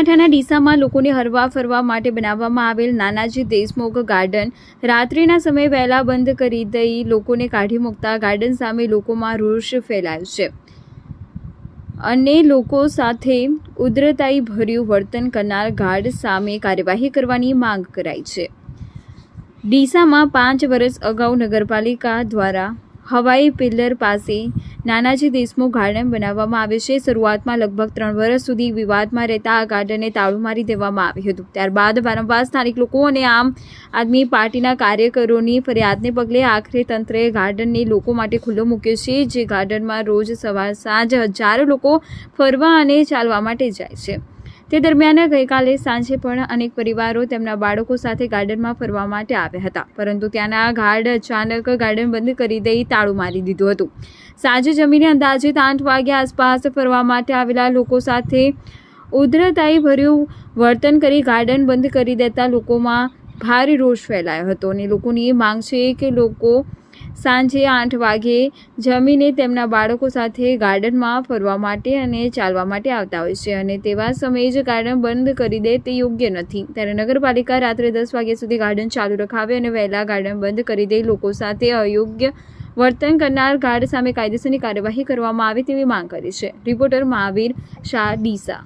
બનાસકાંઠાના ડીસામાં લોકોને હરવા ફરવા માટે બનાવવામાં આવેલ નાનાજી દેશમુખ ગાર્ડન. રાત્રિના સમયે વહેલા બંધ કરી દઈ લોકોને કાઢી મૂકતા ગાર્ડન સામે લોકોમાં રોષ ફેલાયો છે. અને લોકો સાથે ઉદ્રતાઈ ભર્યું વર્તન કરનાર ગાર્ડ સામે કાર્યવાહી કરવાની માંગ કરાઈ છે. ડીસામાં પાંચ વર્ષ અગાઉ નગરપાલિકા દ્વારા હવાઈ પિલ્લર પાસે નાનાજી દેશમુખ ગાર્ડન બનાવવામાં આવે છે. શરૂઆતમાં લગભગ ત્રણ વર્ષ સુધી વિવાદમાં રહેતા આ ગાર્ડનને તાળું મારી દેવામાં આવ્યું હતું. ત્યારબાદ વારંવાર સ્થાનિક લોકો અને આમ આદમી પાર્ટીના કાર્યકરોની ફરિયાદને પગલે આખરે તંત્રએ ગાર્ડનને લોકો માટે ખુલ્લો મૂક્યો છે, જે ગાર્ડનમાં રોજ સવાર સાંજ હજારો લોકો ફરવા અને ચાલવા માટે જાય છે. તે દરમિયાન ગઈકાલે સાંજે પણ અનેક પરિવારો તેમના બાળકો સાથે ગાર્ડનમાં ફરવા માટે આવ્યા હતા. પરંતુ ત્યાંના ગાર્ડ અચાનક ગાર્ડન બંધ કરી દઈ તાળું મારી દીધું હતું. સાંજે જમીને અંદાજે આઠ વાગ્યા આસપાસ ફરવા માટે આવેલા લોકો સાથે ઉધ્રતાઈ ભર્યું વર્તન કરી ગાર્ડન બંધ કરી દેતા લોકોમાં ભારે રોષ ફેલાયો હતો અને લોકોની એ માંગ છે કે લોકો સાંજે આઠ વાગે જમીને તેમના બાળકો સાથે ગાર્ડનમાં ફરવા માટે અને ચાલવા માટે આવતા હોય છે અને તેવા સમયે જ ગાર્ડન બંધ કરી દે તે યોગ્ય નથી. ત્યારે નગરપાલિકા રાત્રે દસ વાગ્યા સુધી ગાર્ડન ચાલુ રખાવે અને વહેલા ગાર્ડન બંધ કરી દે. લોકો સાથે અયોગ્ય વર્તન કરનાર ગાર્ડ સામે કાયદેસરની કાર્યવાહી કરવામાં આવે તેવી માંગ કરી છે. રિપોર્ટર મહાવીર શાહ ડીસા